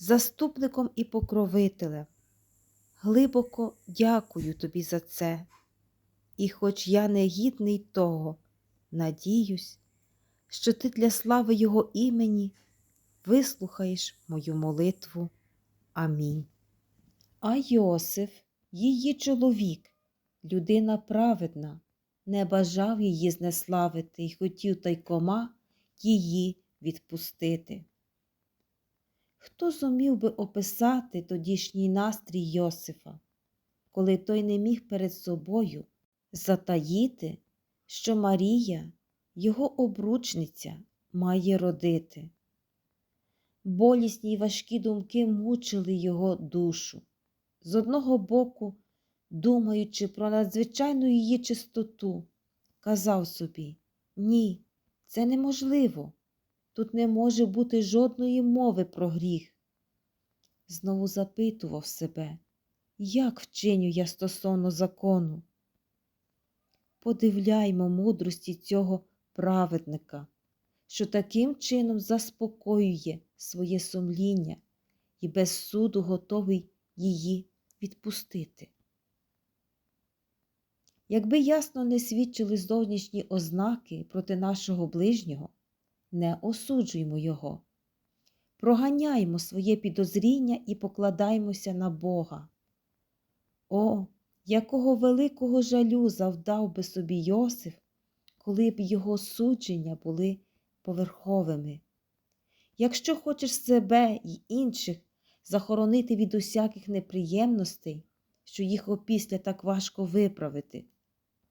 заступником і покровителем. Глибоко дякую тобі за це. І хоч я не гідний того, надіюсь, що ти для слави Його імені вислухаєш мою молитву. Амінь. А Йосиф, її чоловік, людина праведна, не бажав її знеславити і хотів тайкома її відпустити. Хто зумів би описати тодішній настрій Йосифа, коли той не міг перед собою затаїти, що Марія, його обручниця, має родити? Болісні й важкі думки мучили його душу. З одного боку, думаючи про надзвичайну її чистоту, казав собі ні, це неможливо. Тут не може бути жодної мови про гріх. Знову запитував себе, як вчиню я стосовно закону. Подивляймо мудрості цього праведника, що таким чином заспокоює своє сумління і без суду готовий її відпустити. Якби ясно не свідчили зовнішні ознаки проти нашого ближнього, не осуджуймо його. Проганяймо своє підозріння і покладаймося на Бога. О, якого великого жалю завдав би собі Йосиф, коли б його судження були поверховими. Якщо хочеш себе і інших захоронити від усяких неприємностей, що їх опісля так важко виправити,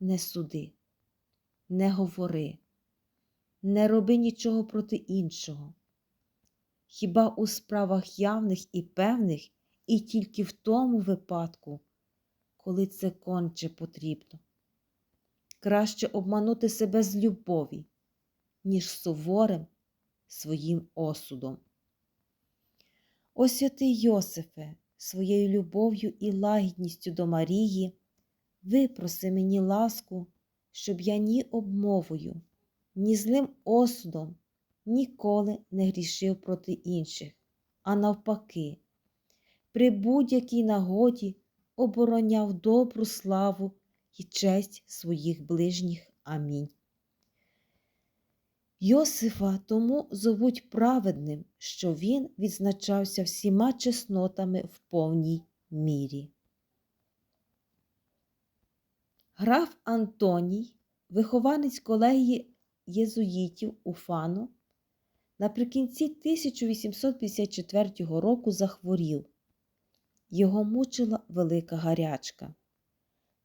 не суди, не говори не роби нічого проти іншого. Хіба у справах явних і певних, і тільки в тому випадку, коли це конче потрібно. Краще обманути себе з любові, ніж суворим своїм осудом. О святий Йосифе, своєю любов'ю і лагідністю до Марії, випроси мені ласку, щоб я ні обмовою, ні злим осудом ніколи не грішив проти інших, а навпаки, при будь-якій нагоді обороняв добру славу і честь своїх ближніх. Амінь. Йосифа тому зовуть праведним, що він відзначався всіма чеснотами в повній мірі. Граф Антоній, вихованець колегії єзуїтів у Фану, наприкінці 1854 року захворів. Його мучила велика гарячка.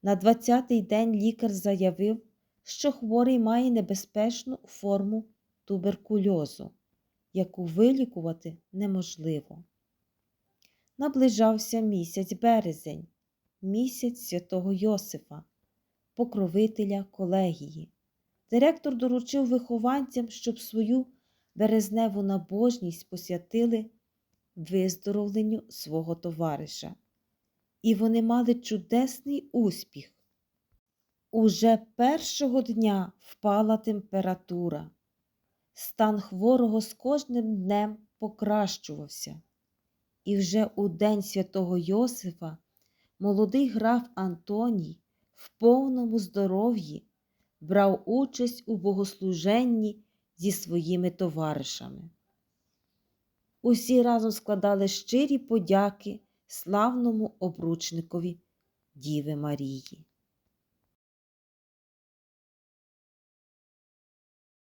На 20-й день лікар заявив, що хворий має небезпечну форму туберкульозу, яку вилікувати неможливо. Наближався місяць березень, місяць святого Йосифа, покровителя колегії. Директор доручив вихованцям, щоб свою березневу набожність посвятили виздоровленню свого товариша. І вони мали чудесний успіх. Уже першого дня впала температура. Стан хворого з кожним днем покращувався. І вже у день святого Йосифа молодий граф Антоній в повному здоров'ї брав участь у богослуженні зі своїми товаришами. Усі разом складали щирі подяки славному обручникові Діви Марії.